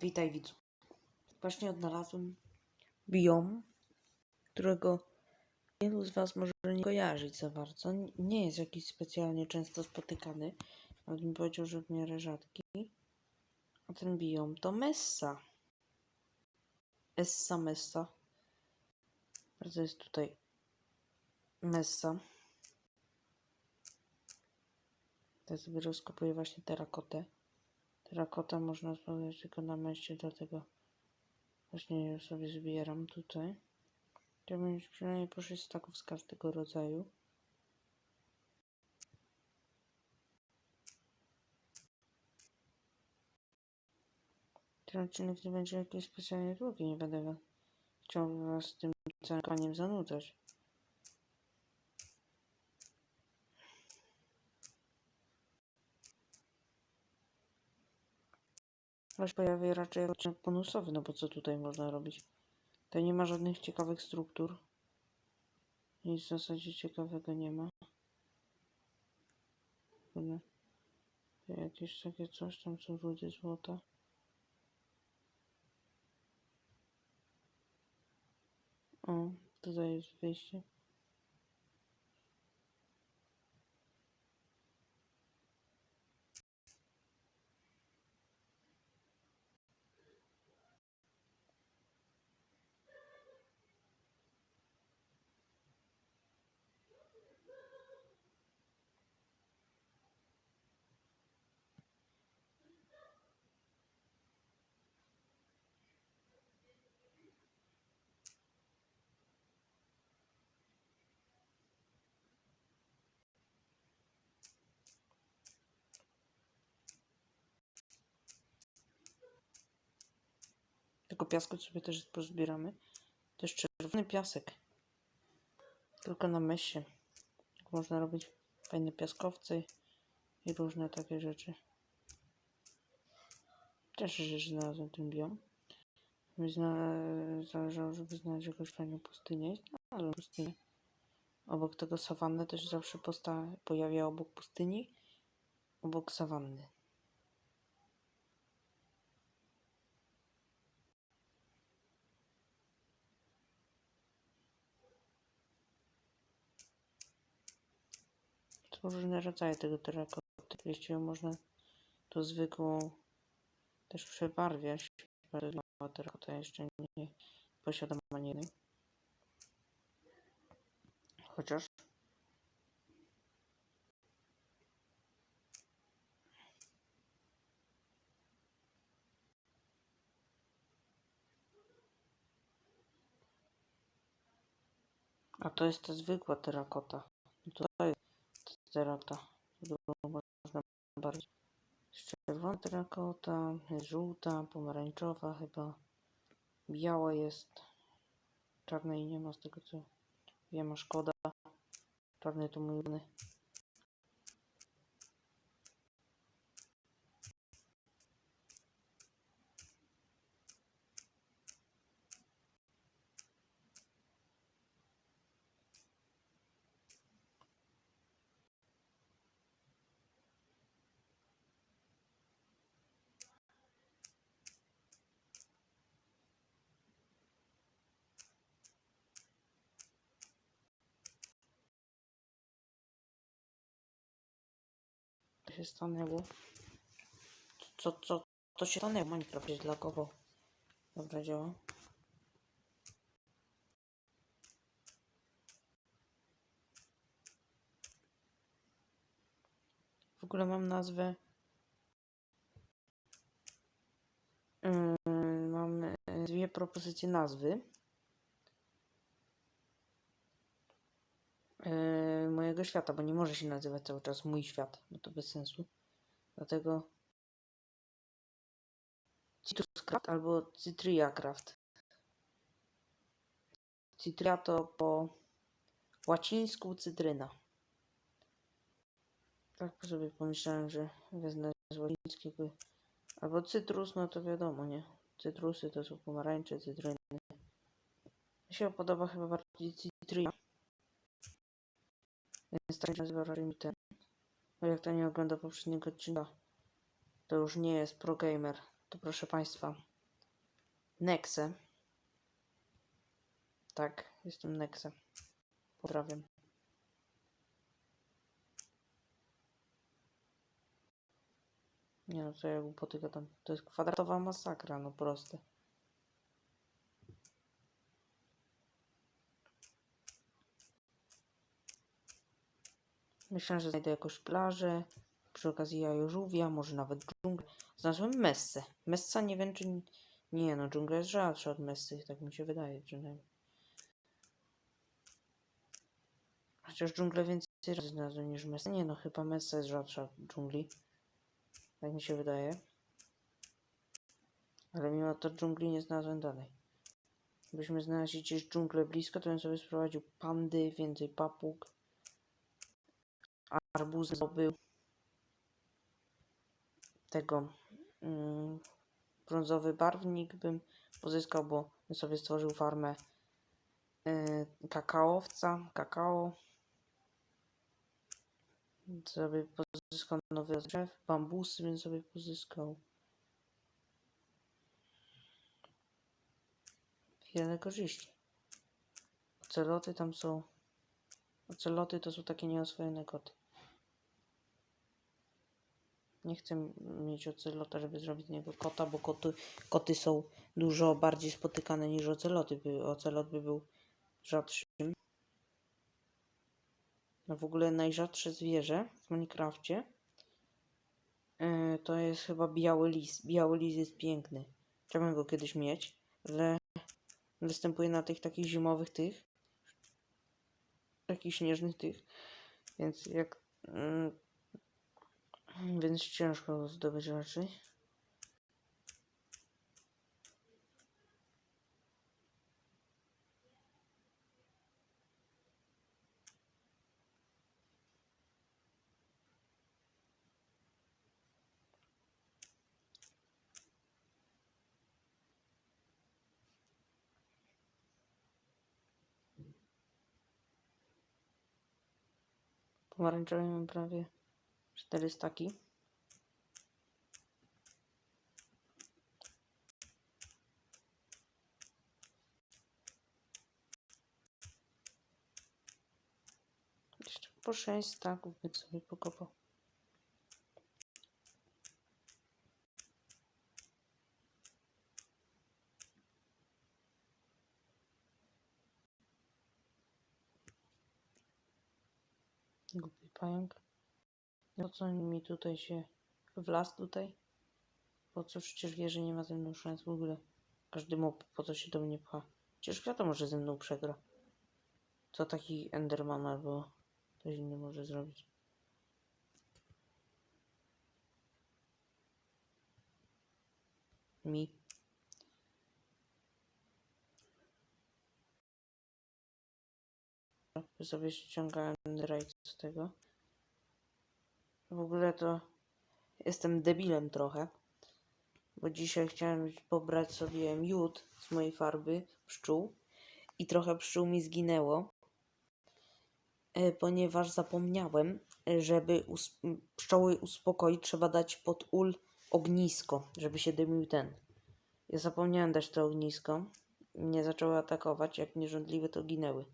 Witaj widzu. Właśnie odnalazłem biom, którego wielu z Was może nie kojarzyć za bardzo. Nie jest jakiś specjalnie często spotykany. Nawet bym powiedział, że w miarę rzadki. A ten biom to Messa. Essa Messa. Bardzo jest tutaj Messa. Ja sobie rozkopuję właśnie terakotę. Terakota można zbadać tylko na mieście, dlatego właśnie ją sobie zbieram tutaj. Chciałbym mieć przynajmniej po 6 staków z każdego rodzaju. Ten odcinek nie będzie jakiś specjalnie długi, nie będę chciał was tym całym zanudzać. Ale się raczej odcinek bonusowy, no bo co tutaj można robić? To nie ma żadnych ciekawych struktur. Nic w zasadzie ciekawego nie ma. Kurde. Jakieś takie coś tam są rudy złota. O, tutaj jest wyjście. Tego piasku sobie też pozbieramy. To jest czerwony piasek. Tylko na mesie. Można robić fajne piaskowce i różne takie rzeczy. Też rzecz znalazłem ten biom. Mi zależało, żeby znaleźć jakąś fajną pustynię. Znalazłem pustynię. Obok tego sawanny też zawsze posta... pojawia obok pustyni. Obok sawanny. Różne rodzaje tego. Jeśli ją można to zwykłą też przebarwiać. Mała terakota jeszcze nie posiadam ani jednej. Chociaż A to jest ta zwykła terakota. Tutaj którą można bardziej. Jest czerwona terakota, jest żółta, pomarańczowa chyba. Biała jest. Czarnej nie ma z tego co wiem, a szkoda. Czarny to mój. To się stanęło. Co, co, to się stanęło? Minecraft się zlagował. Dobra, działa. W ogóle mam nazwę. Yy, mam e, dwie propozycje nazwy. Yy, mojego świata, bo nie może się nazywać cały czas mój świat, bo to bez sensu. Dlatego Citruscraft albo Citriacraft. Citria to po łacińsku cytryna. Tak sobie pomyślałem, że wezmę z łacińskiego. Albo cytrus, no to wiadomo, nie? Cytrusy to są pomarańcze, cytryny. Mi się podoba chyba bardziej citria. Więc tak się nazywa raczej mi ten. Bo jak to nie ogląda poprzedniego odcinka, to już nie jest pro gamer. to proszę Państwa, Nexe. Tak, jestem Nexe. Pozdrawiam. Nie no, co ja głupoty gadam. To jest kwadratowa masakra, no proste. Myślę, że znajdę jakąś plażę. Przy okazji jajo żółwia, może nawet dżunglę. Znalazłem Messę. Messa nie wiem czy... Nie no, dżungla jest rzadsza od Messy, tak mi się wydaje przynajmniej. Chociaż dżunglę więcej razy znalazłem niż Messa. Nie no, chyba Messa jest rzadsza od dżungli. Tak mi się wydaje. Ale mimo to dżungli nie znalazłem dalej. Gdybyśmy znaleźli gdzieś dżunglę blisko, to bym sobie sprowadził pandy, więcej papug. Arbuzy zdobył. Tego mm, brązowy barwnik bym pozyskał, bo bym sobie stworzył farmę yy, kakaowca, kakao. Sobie pozyskał nowy drzew, bambusy bym sobie pozyskał. Wiele korzyści. Oceloty tam są. Oceloty to są takie nieoswojone koty. Nie chcę mieć ocelota, żeby zrobić z niego kota, bo koty, koty są dużo bardziej spotykane niż oceloty. By, ocelot by był rzadszym. No w ogóle najrzadsze zwierzę w Minecrafcie yy, to jest chyba biały lis. Biały lis jest piękny. Chciałbym go kiedyś mieć, ale występuje na tych takich zimowych tych. Takich śnieżnych tych. Więc jak... Yy, więc ciężko go zdobyć raczej. Pomarańczowy prawie 4 staki. Jeszcze po 6 staków by sobie pokopał. Głupi pająk. Po co mi tutaj się wlazł tutaj? Po co przecież wie, że nie ma ze mną szans w ogóle. Każdy mob po co się do mnie pcha. Przecież wiadomo, że ze mną przegra. Co taki Enderman albo ktoś inny może zrobić. Mi. Sobie ściągałem raid z tego. W ogóle to jestem debilem trochę. Bo dzisiaj chciałem pobrać sobie miód z mojej farby pszczół. I trochę pszczół mi zginęło. e, Ponieważ zapomniałem, e, żeby us pszczoły uspokoić, trzeba dać pod ul ognisko, żeby się dymił ten. Ja zapomniałem dać to ognisko. Nie zaczęły atakować, jak nierządliwe to ginęły.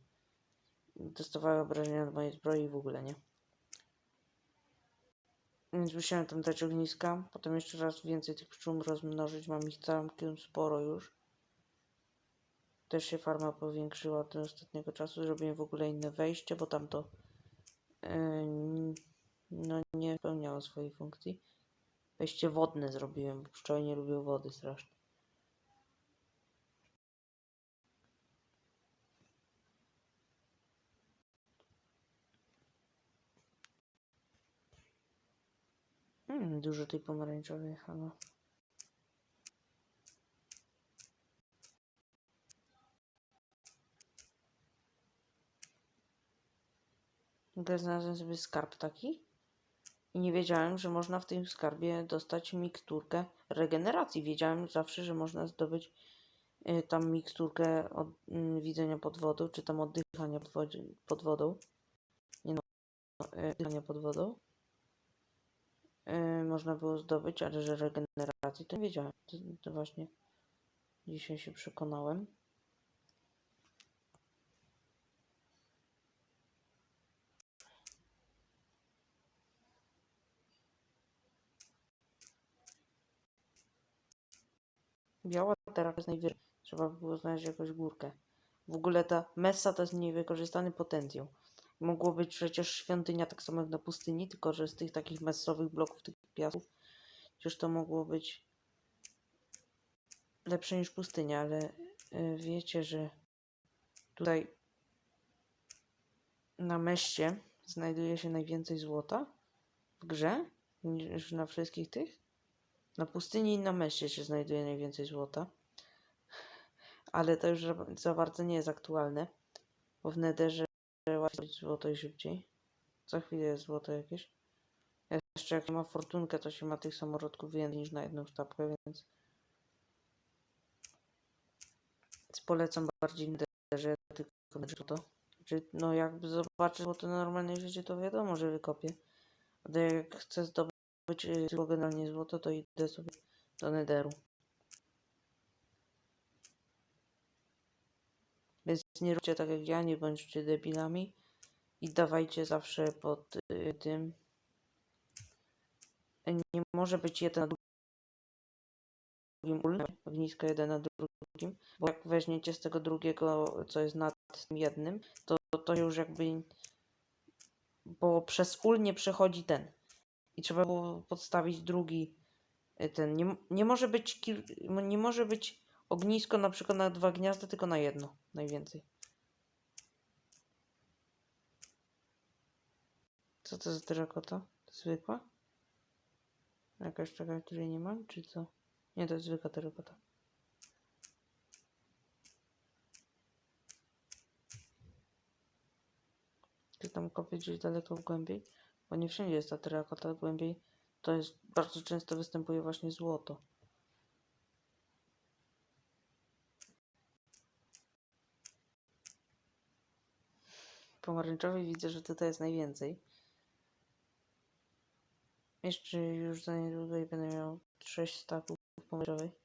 Dostawały obrażenia od mojej zbroi w ogóle, nie? Więc musiałem tam dać ogniska. Potem jeszcze raz więcej tych pszczół rozmnożyć. Mam ich całkiem sporo już. Też się farma powiększyła od ostatniego czasu. Zrobiłem w ogóle inne wejście, bo tam to yy, no, nie spełniało swojej funkcji. Wejście wodne zrobiłem, bo pszczoły nie lubią wody strasznie. Dużo tej pomarańczowej halo. Nagle znalazłem sobie skarb taki i nie wiedziałem, że można w tym skarbie dostać miksturkę regeneracji. Wiedziałem zawsze, że można zdobyć y, tam miksturkę od y, widzenia pod wodą, czy tam oddychania pod, pod wodą. Nie no, y, oddychania pod wodą. Yy, można było zdobyć, ale że regeneracja informacji, to nie wiedziałem. To, to właśnie dzisiaj się przekonałem. Biała teraka jest najwyżej. Trzeba by było znaleźć jakąś górkę. W ogóle ta Messa to jest niewykorzystany potencjał. Mogło być przecież świątynia tak samo jak na pustyni, tylko że z tych takich messowych bloków, tych piasków. Przecież to mogło być lepsze niż pustynia, ale y, wiecie, że tutaj na meście znajduje się najwięcej złota w grze niż na wszystkich tych. Na pustyni i na meście się znajduje najwięcej złota. Ale to już za- bardzo nie jest aktualne, bo w Netherze łatwiej złoto i szybciej. Co chwilę jest złoto jakieś. Jeszcze jak się ma fortunkę, to się ma tych samorodków więcej niż na jedną sztabkę, więc... Więc polecam bardziej Netherze, tylko złoto. Znaczy, no jakby zobaczę złoto na normalnej życie, to wiadomo, że wykopię. Ale jak chcę zdobyć tylko generalnie złoto, to idę sobie do Netheru. Więc nie róbcie tak jak ja, nie bądźcie debilami i dawajcie zawsze pod y, tym. Nie może być jeden na drugim ul, ognisko jeden na drugim, bo jak weźmiecie z tego drugiego, co jest nad tym jednym, to to już jakby. Bo przez ul nie przechodzi ten. I trzeba było podstawić drugi y, ten. Nie, nie może być kil, nie może być ognisko na przykład na dwa gniazda, tylko na jedno najwięcej. Co to za terakota? Zwykła? Jakaś taka, której nie mam, czy co? Nie, to jest zwykła terakota. Czy tam kopię gdzieś daleko głębiej? Bo nie wszędzie jest ta terakota głębiej. To jest, bardzo często występuje właśnie złoto. Pomarańczowej widzę, że tutaj jest najwięcej. Jeszcze już za niedługo będę miał 6 staków pomarańczowej.